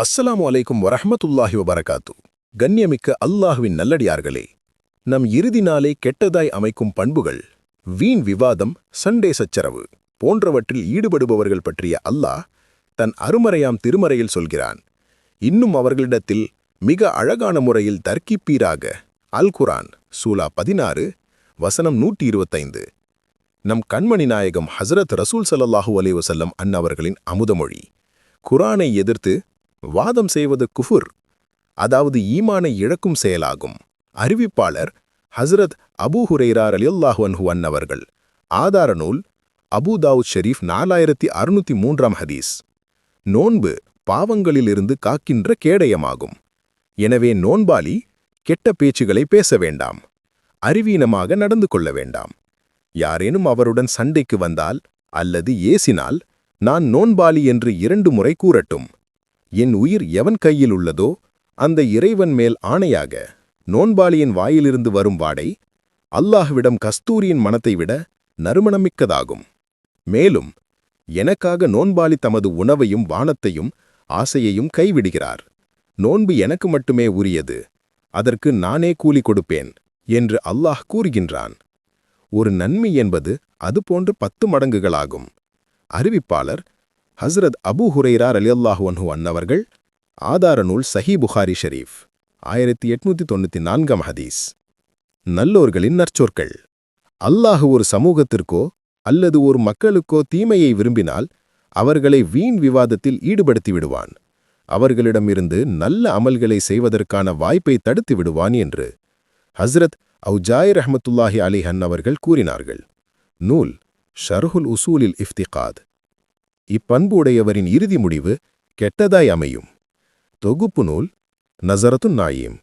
அஸ்ஸலாமு அலைக்கும் வரஹமத்துல்லாஹி வபரகாத்து. கண்ணியமிக்க அல்லாஹுவின் நல்லடியார்களே நம் இறுதி நாளே கெட்டதாய் அமைக்கும் பண்புகள் வீண் விவாதம் சண்டே சச்சரவு போன்றவற்றில் ஈடுபடுபவர்கள் பற்றிய அல்லாஹ் தன் அருமறையாம் திருமறையில் சொல்கிறான். இன்னும் அவர்களிடத்தில் மிக அழகான முறையில் தர்க்கிப்பீராக அல் குரான் சூலா பதினாறு வசனம் நூற்றி இருபத்தைந்து நம் கண்மணி நாயகம் ஹசரத் ரசூல் சல்லாஹூ அலி வசல்லம் அன்னவர்களின் அமுதமொழி. குரானை எதிர்த்து வாதம் செய்வது குஃபுர் அதாவது ஈமானை இழக்கும் செயலாகும். அறிவிப்பாளர் ஹஸ்ரத் அபூ ஹுரைரார் ரலியல்லாஹு அன்ஹு அன்னவர்கள். ஆதார நூல் அபூ தாவூத் ஷெரீஃப் நாலாயிரத்தி அறுநூத்தி மூன்றாம் ஹதீஸ். நோன்பு பாவங்களிலிருந்து காக்கின்ற கேடயமாகும். எனவே நோன்பாளி கெட்ட பேச்சுகளை பேச வேண்டாம். அறிவீனமாக நடந்து கொள்ள வேண்டாம். யாரேனும் அவருடன் சண்டைக்கு வந்தால் அல்லது ஏசினால் நான் நோன்பாளி என்று இரண்டு முறை கூறட்டும். என் உயிர் எவன் கையில் உள்ளதோ அந்த இறைவன் மேல் ஆணையாக நோன்பாளியின் வாயிலிருந்து வரும் வாடை அல்லாஹ்விடம் கஸ்தூரியின் மனத்தை விட நறுமணமிக்கதாகும். மேலும் எனக்காக நோன்பாளி தமது உணவையும் வானத்தையும் ஆசையையும் கைவிடுகிறார். நோன்பு எனக்கு மட்டுமே உரியது அதற்கு நானே கூலி கொடுப்பேன் என்று அல்லாஹ் கூறுகின்றான். ஒரு நன்மை என்பது அதுபோன்று பத்து மடங்குகளாகும். அறிவிப்பாளர் ஹஸ்ரத் அபு ஹுரைரா ரலியல்லாஹு அன்ஹு அன்னவர்கள் ஆதார நூல் சஹி புகாரி ஷரீஃப் ஆயிரத்தி எட்நூத்தி தொண்ணூத்தி நான்காம் ஹதீஸ். நல்லோர்களின் நற்சொற்கள். அல்லாஹ் ஒரு சமூகத்திற்கோ அல்லது ஒரு மக்களுக்கோ தீமையை விரும்பினால் அவர்களை வீண் விவாதத்தில் ஈடுபடுத்தி விடுவான். அவர்களிடமிருந்து நல்ல அமல்களை செய்வதற்கான வாய்ப்பை தடுத்து விடுவான் என்று ஹஸ்ரத் அவுஜாய் அலி அலிஹன் அவர்கள் கூறினார்கள். நூல் ஷர்ஹுல் உசூலில் இஃப்திகாத். இப்பண்பு உடையவரின் இறுதி முடிவு கெட்டதாய் அமையும். தொகுப்பு நூல் நசரத்து நாயீம்.